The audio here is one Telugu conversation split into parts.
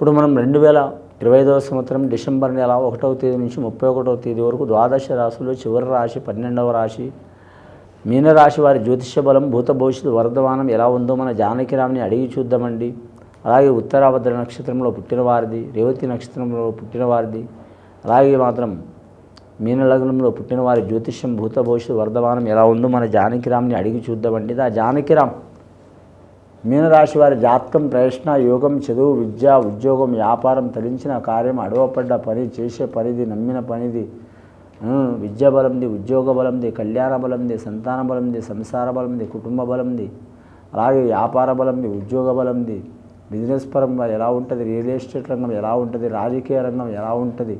ఇప్పుడు మనం రెండు వేల ఇరవై ఐదవ సంవత్సరం డిసెంబర్ నెల ఒకటవ తేదీ నుంచి ముప్పై ఒకటవ తేదీ వరకు ద్వాదశ రాశులు చివరి రాశి పన్నెండవ రాశి మీనరాశి వారి జ్యోతిష్య బలం భూత భవిష్యత్తు వర్ధమానం ఎలా ఉందో మన జానకిరామ్ని అడిగి చూద్దామండి. అలాగే ఉత్తరాభద్ర నక్షత్రంలో పుట్టిన వారిది రేవతి నక్షత్రంలో పుట్టిన వారిది అలాగే మాత్రం మీనలగ్నంలో పుట్టిన వారి జ్యోతిష్యం భూత భవిష్యత్తు వర్ధమానం ఎలా ఉందో మన జానకిరామ్ని అడిగి చూద్దామండి. ఆ జానకిరామ్ మీనరాశి వారి జాతకం ప్రయత్న యోగం చదువు విద్య ఉద్యోగం వ్యాపారం తలించిన కార్యం అడవపడ్డ పని చేసే పనిది నమ్మిన పనిది విద్య బలంది ఉద్యోగ బలంది కళ్యాణ బలంది సంతాన బలంది సంసార బలంది కుటుంబ బలంది అలాగే వ్యాపార బలంది ఉద్యోగ బలంది బిజినెస్ పరంగా ఎలా ఉంటుంది రియల్ ఎస్టేట్ రంగం ఎలా ఉంటుంది రాజకీయ రంగం ఎలా ఉంటుంది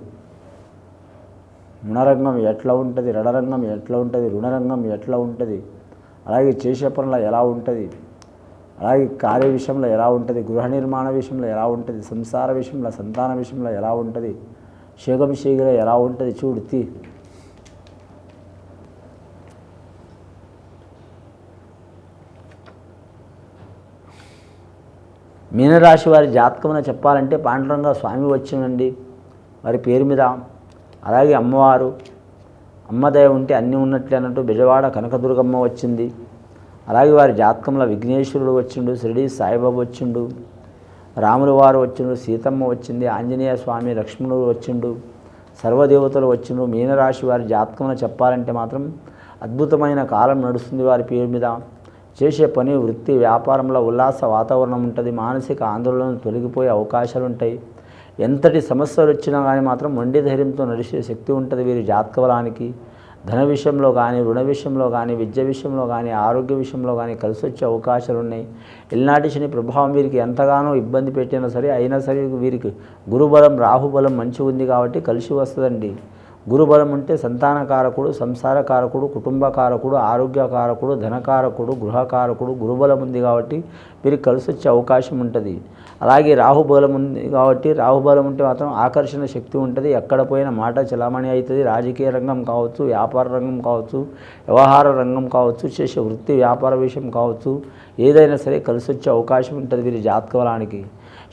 రుణరంగం ఎట్లా ఉంటుంది రణరంగం ఎట్లా ఉంటుంది రుణరంగం ఎట్లా ఉంటుంది అలాగే చేసే పనుల ఎలా ఉంటుంది అలాగే కార్య విషయంలో ఎలా ఉంటుంది? గృహ నిర్మాణ విషయంలో ఎలా ఉంటుంది? సంసార విషయంలో సంతాన విషయంలో ఎలా ఉంటుంది? శేగం శీఘ్ర ఎలా ఉంటుంది? చూడుతి మీనరాశి వారి జాతకమున చెప్పాలంటే పాండురంగ స్వామి వచ్చిందండి. వారి పేరు మీద. అలాగే అమ్మవారు. అమ్మదయ ఉంటే అన్నీ ఉన్నట్లే అన్నట్టు బెజవాడ కనకదుర్గమ్మ వచ్చింది. అలాగే వారి జాతకంలో విఘ్నేశ్వరుడు వచ్చిండు షిరిడి సాయిబాబు వచ్చిండు రాముల వారు వచ్చిండు సీతమ్మ వచ్చింది ఆంజనేయ స్వామి లక్ష్మణుడు వచ్చిండు సర్వదేవతలు వచ్చిండు మీనరాశి వారి జాతకంలో చెప్పాలంటే మాత్రం అద్భుతమైన కాలం నడుస్తుంది వారి పేరు మీద. చేసే పని వృత్తి వ్యాపారంలో ఉల్లాస వాతావరణం ఉంటుంది. మానసిక ఆందోళన తొలగిపోయే అవకాశాలు ఉంటాయి. ఎంతటి సమస్యలు వచ్చినా కానీ మాత్రం మొండి ధైర్యంతో నడిచే శక్తి ఉంటుంది వీరి జాతక బలానికి. ధన విషయంలో కానీ రుణ విషయంలో కానీ విద్య విషయంలో కానీ ఆరోగ్య విషయంలో కానీ కలిసి వచ్చే అవకాశాలు ఉన్నాయి. ఇల్నాటి శని ప్రభావం వీరికి ఎంతగానో ఇబ్బంది పెట్టినా సరే అయినా సరే వీరికి గురుబలం రాహుబలం మంచి ఉంది కాబట్టి కలిసి వస్తుందండి. గురుబలం ఉంటే సంతానకారకుడు సంసారకారకుడు కుటుంబకారకుడు ఆరోగ్యకారకుడు ధనకారకుడు గృహకారకుడు గురుబలం ఉంది కాబట్టి వీరికి కలిసి వచ్చే అవకాశం ఉంటుంది. అలాగే రాహుబలం ఉంది కాబట్టి రాహుబలం ఉంటే మాత్రం ఆకర్షణ శక్తి ఉంటుంది. ఎక్కడ పోయినా మాట చలామణి అవుతుంది. రాజకీయ రంగం కావచ్చు వ్యాపార రంగం కావచ్చు వ్యవహార రంగం కావచ్చు చేసే వృత్తి వ్యాపార విషయం కావచ్చు ఏదైనా సరే కలిసి వచ్చే అవకాశం ఉంటుంది వీరి జాతక బలానికి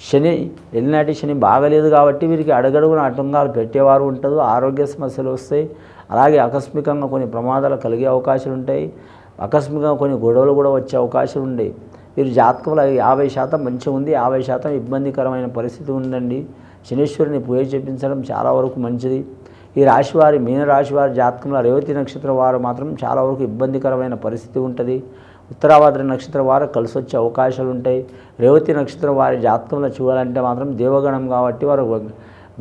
శని ఎల్లినాటి శని బాగలేదు కాబట్టి వీరికి అడగడుగున ఆటంకాలు పెట్టేవారు ఉంటారు. ఆరోగ్య సమస్యలు వస్తాయి. అలాగే ఆకస్మికంగా కొన్ని ప్రమాదాలు కలిగే అవకాశాలు ఉంటాయి. ఆకస్మికంగా కొన్ని గొడవలు కూడా వచ్చే అవకాశాలు ఉన్నాయి వీరి జాతకంలో యాభై శాతం మంచిగా ఉంది. యాభై శాతం ఇబ్బందికరమైన పరిస్థితి ఉందండి. శనీశ్వరుని పూజ చేపించడం చాలా వరకు మంచిది. ఈ రాశివారి మీన రాశి వారి జాతకంలో రేవతి నక్షత్రం వారు మాత్రం చాలా వరకు ఇబ్బందికరమైన పరిస్థితి ఉంటుంది. ఉత్తరాభద్ర నక్షత్రం వారు కలిసి వచ్చే అవకాశాలు ఉంటాయి రేవతి నక్షత్రం వారి జాతకంలో చూడాలంటే మాత్రం దేవగణం కాబట్టి వారు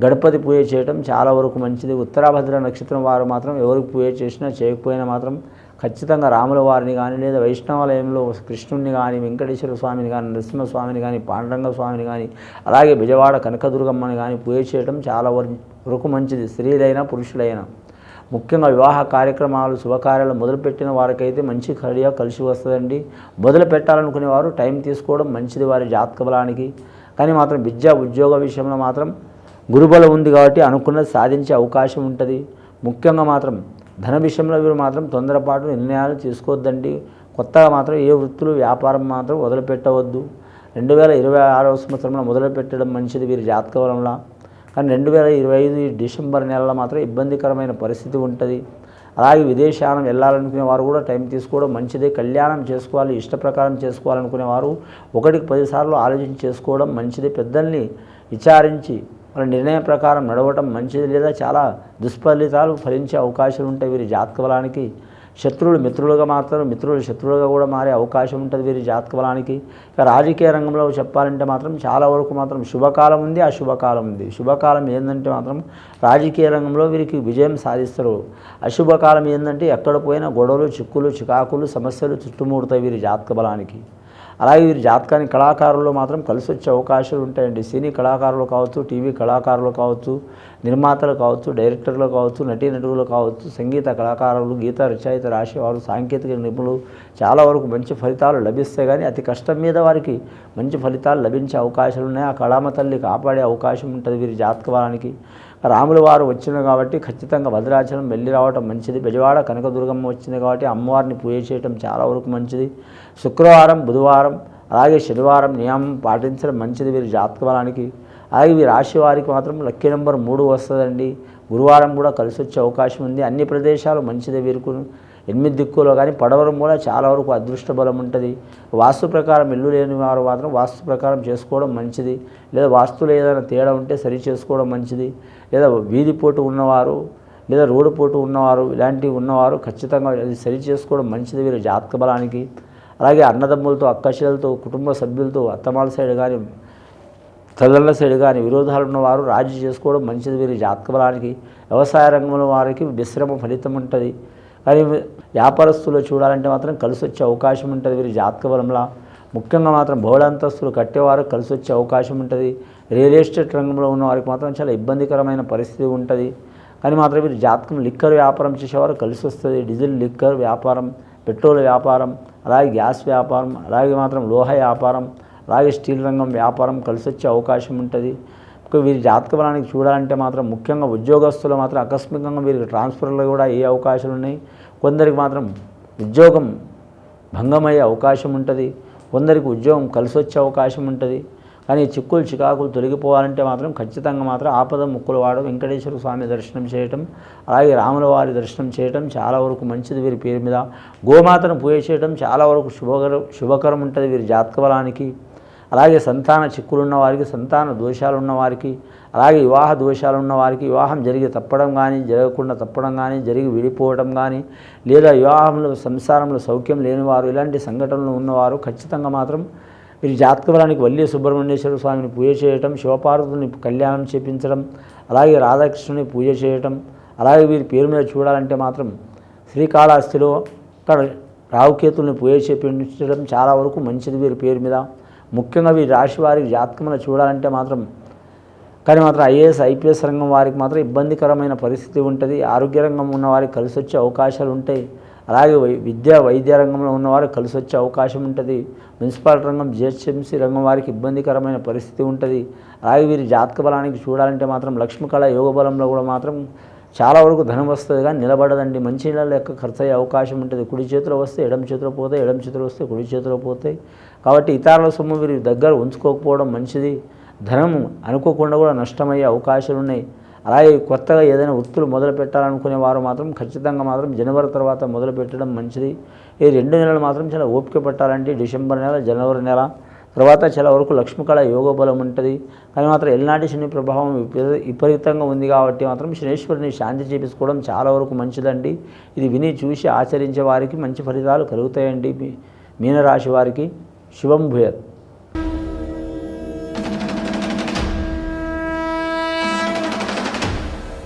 గణపతి పూజ చేయడం చాలా వరకు మంచిది. ఉత్తరాభద్ర నక్షత్రం వారు మాత్రం ఎవరికి పూజ చేసినా చేయకపోయినా మాత్రం ఖచ్చితంగా రాముల వారిని కానీ లేదా వైష్ణవాలయంలో కృష్ణుడిని కానీ వెంకటేశ్వర స్వామిని కానీ నరసింహస్వామిని కానీ పాండురంగ స్వామిని కానీ అలాగే విజయవాడ కనకదుర్గమ్మని కానీ పూజ చేయడం చాలా వరకు మంచిది. స్త్రీలైనా పురుషులైనా. ముఖ్యంగా వివాహ కార్యక్రమాలు శుభకార్యాలు మొదలుపెట్టిన వారికైతే మంచి కడియా కలిసి వస్తుందండి. మొదలు పెట్టాలనుకునే వారు టైం తీసుకోవడం మంచిది వారి జాతక బలానికి. కానీ మాత్రం విద్యా ఉద్యోగ విషయంలో మాత్రం గురుబలం ఉంది కాబట్టి అనుకున్నది సాధించే అవకాశం ఉంటుంది. ముఖ్యంగా మాత్రం ధన విషయంలో వీరు మాత్రం తొందరపాటు నిర్ణయాలు తీసుకోవద్దండి. కొత్తగా మాత్రం ఏ వృత్తులు వ్యాపారం మాత్రం వదిలిపెట్టవద్దు రెండు వేల ఇరవై ఆరవ సంవత్సరంలో మొదలుపెట్టడం మంచిది వీరి జాతక బలంలో. కానీ రెండు వేల ఇరవై ఐదు డిసెంబర్ నెలలో మాత్రం ఇబ్బందికరమైన పరిస్థితి ఉంటుంది. అలాగే విదేశాలను వెళ్ళాలనుకునే వారు కూడా టైం తీసుకోవడం మంచిదే. కళ్యాణం చేసుకోవాలి ఇష్ట ప్రకారం చేసుకోవాలనుకునే వారు ఒకటికి పదిసార్లు ఆలోచించి చేసుకోవడం మంచిది. పెద్దల్ని విచారించి వాళ్ళ నిర్ణయం ప్రకారం నడవటం మంచిది లేదా చాలా దుష్ఫలితాలు ఫలించే అవకాశాలు ఉంటాయి వీరి జాతక బలానికి శత్రువులు మిత్రులుగా మాత్రం మిత్రులు శత్రువులుగా కూడా మారే అవకాశం ఉంటుంది వీరి జాతక బలానికి. ఇక రాజకీయ రంగంలో చెప్పాలంటే మాత్రం చాలా వరకు మాత్రం శుభకాలం ఉంది అశుభకాలం ఉంది. శుభకాలం ఏంటంటే మాత్రం రాజకీయ రంగంలో వీరికి విజయం సాధిస్తారు. అశుభకాలం ఏంటంటే ఎక్కడ పోయినా గొడవలు చిక్కులు చికాకులు సమస్యలు చుట్టుముడతాయి వీరి జాతక బలానికి. అలాగే వీరి జాతకానికి కళాకారులు మాత్రం కలిసి వచ్చే అవకాశాలు ఉంటాయండి. సినీ కళాకారులు కావచ్చు టీవీ కళాకారులు కావచ్చు నిర్మాతలు కావచ్చు డైరెక్టర్లు కావచ్చు నటీనటులు కావచ్చు సంగీత కళాకారులు గీత రచయిత రాసేవారు సాంకేతిక నిపుణులు చాలా వరకు మంచి ఫలితాలు లభిస్తాయి కానీ అతి కష్టం మీద వారికి మంచి ఫలితాలు లభించే అవకాశాలు ఉన్నాయి ఆ కళామ తల్లి కాపాడే అవకాశం ఉంటుంది వీరి జాతక రాముల వారు వచ్చిన కాబట్టి ఖచ్చితంగా భద్రాచలం వెళ్ళి రావటం మంచిది. బెజవాడ కనకదుర్గమ్మ వచ్చింది కాబట్టి అమ్మవారిని పూజ చేయటం చాలా వరకు మంచిది. శుక్రవారం బుధవారం అలాగే శనివారం నియమం పాటించడం మంచిది వీరి జాతక బలానికి. అలాగే వీరి రాశి వారికి మాత్రం లక్కీ నెంబర్ మూడు వస్తుందండి. గురువారం కూడా కలిసి వచ్చే అవకాశం ఉంది. అన్ని ప్రదేశాలు మంచిదే వీరుకు ఎనిమిది దిక్కులో కానీ పడవరం కూడా చాలా వరకు అదృష్ట బలం ఉంటుంది. వాస్తు ప్రకారం ఇల్లు లేని వారు మాత్రం వాస్తు ప్రకారం చేసుకోవడం మంచిది. లేదా వాస్తులో ఏదైనా తేడా ఉంటే సరి చేసుకోవడం మంచిది. లేదా వీధి పోటు ఉన్నవారు లేదా రోడ్డు పోటు ఉన్నవారు ఇలాంటివి ఉన్నవారు ఖచ్చితంగా అది సరి చేసుకోవడం మంచిది వీరి జాతక బలానికి. అలాగే అన్నదమ్ములతో అక్కచెల్లెలతో కుటుంబ సభ్యులతో అత్తమాల సైడ్ కానీ తల్లుల సైడ్ కానీ విరోధాలు ఉన్నవారు రాజీ చేసుకోవడం మంచిది వీరి జాతక బలానికి. వ్యవసాయ రంగంలో వారికి విశ్రమ ఫలితం ఉంటుంది. కానీ వ్యాపారస్తులు చూడాలంటే మాత్రం కలిసి వచ్చే అవకాశం ఉంటుంది వీరి జాతక బలంలా ముఖ్యంగా మాత్రం బహుళంతస్తులు కట్టేవారు కలిసి వచ్చే అవకాశం ఉంటుంది. రియల్ ఎస్టేట్ రంగంలో ఉన్న వారికి మాత్రం చాలా ఇబ్బందికరమైన పరిస్థితి ఉంటుంది. కానీ మాత్రం వీరు జాతకం లిక్కర్ వ్యాపారం చేసేవారు కలిసి వస్తుంది డీజిల్ లిక్కర్ వ్యాపారం పెట్రోల్ వ్యాపారం అలాగే గ్యాస్ వ్యాపారం అలాగే మాత్రం లోహ వ్యాపారం అలాగే స్టీల్ రంగం వ్యాపారం కలిసి వచ్చే అవకాశం ఉంటుంది. వీరి జాతక బలానికి చూడాలంటే మాత్రం ముఖ్యంగా ఉద్యోగస్తులు మాత్రం ఆకస్మికంగా వీరికి ట్రాన్స్ఫర్లు కూడా ఏ అవకాశాలు ఉన్నాయి. కొందరికి మాత్రం ఉద్యోగం భంగమయ్యే అవకాశం ఉంటుంది. కొందరికి ఉద్యోగం కలిసి వచ్చే అవకాశం ఉంటుంది. కానీ చిక్కులు చికాకులు తొలగిపోవాలంటే మాత్రం ఖచ్చితంగా మాత్రం ఆపద ముక్కులు వాడడం వెంకటేశ్వర స్వామి దర్శనం చేయటం అలాగే రాముల వారి దర్శనం చేయటం చాలా వరకు మంచిది వీరి పేరు మీద. గోమాతను పూజ చేయటం చాలా వరకు శుభకరం శుభకరం ఉంటుంది వీరి జాతక బలానికి అలాగే సంతాన చిక్కులున్న వారికి సంతాన దోషాలు ఉన్నవారికి అలాగే వివాహ దోషాలు ఉన్న వారికి వివాహం జరిగి తప్పడం కానీ జరగకుండా తప్పడం కానీ జరిగి విడిపోవడం కానీ లేదా వివాహంలో సంసారంలో సౌఖ్యం లేనివారు ఇలాంటి సంఘటనలు ఉన్నవారు ఖచ్చితంగా మాత్రం వీరి జాతకబలానికి వల్లి సుబ్రహ్మణ్యేశ్వర స్వామిని పూజ చేయటం శివపార్వతుని కళ్యాణం చేపించడం అలాగే రాధాకృష్ణుని పూజ చేయటం అలాగే వీరి పేరు మీద చూడాలంటే మాత్రం శ్రీకాళహస్తిలో అక్కడ రావుకేతుల్ని పూజ చేపించడం చాలా వరకు మంచిది వీరి పేరు మీద. ముఖ్యంగా వీరి రాశి వారి జాతకంలో చూడాలంటే మాత్రం కానీ మాత్రం ఐఏఎస్ ఐపీఎస్ రంగం వారికి మాత్రం ఇబ్బందికరమైన పరిస్థితి ఉంటుంది. ఆరోగ్య రంగం ఉన్న వారికి కలిసి వచ్చే అవకాశాలు ఉంటాయి. అలాగే వై విద్య వైద్య రంగంలో ఉన్నవారికి కలిసి వచ్చే అవకాశం ఉంటుంది. మున్సిపాల్ రంగం జిహెచ్ఎంసీ రంగం వారికి ఇబ్బందికరమైన పరిస్థితి ఉంటుంది. అలాగే వీరి జాతక బలానికి చూడాలంటే మాత్రం లక్ష్మికళ యోగ బలంలో కూడా మాత్రం చాలా వరకు ధనం వస్తుంది కానీ నిలబడదండి. మంచి నీళ్ళ లెక్క ఖర్చు అయ్యే అవకాశం ఉంటుంది. కుడి చేతిలో వస్తే ఎడమ చేతిలో పోతాయి ఎడమ చేతిలో వస్తే కుడి చేతిలో పోతాయి. కాబట్టి ఇతరుల సొమ్ము వీరి దగ్గర ఉంచుకోకపోవడం మంచిది. ధనం అనుకోకుండా కూడా నష్టమయ్యే అవకాశాలు ఉన్నాయి. అలాగే కొత్తగా ఏదైనా వృత్తులు మొదలు పెట్టాలనుకునే వారు మాత్రం ఖచ్చితంగా మాత్రం జనవరి తర్వాత మొదలు పెట్టడం మంచిది. ఈ రెండు నెలలు మాత్రం చాలా ఓపిక పెట్టాలంటే డిసెంబర్ నెల జనవరి నెల. తర్వాత చాలా వరకు లక్ష్మీకళ యోగ బలం ఉంటుంది. కానీ మాత్రం ఎల్నాటి శని ప్రభావం విపరీ- విపరీతంగా ఉంది కాబట్టి మాత్రం శనేశ్వరిని శాంతి చేపించుకోవడం చాలా వరకు మంచిదండి. ఇది విని చూసి ఆచరించే వారికి మంచి ఫలితాలు కలుగుతాయండి మీనరాశి వారికి. శుభం భూయత్.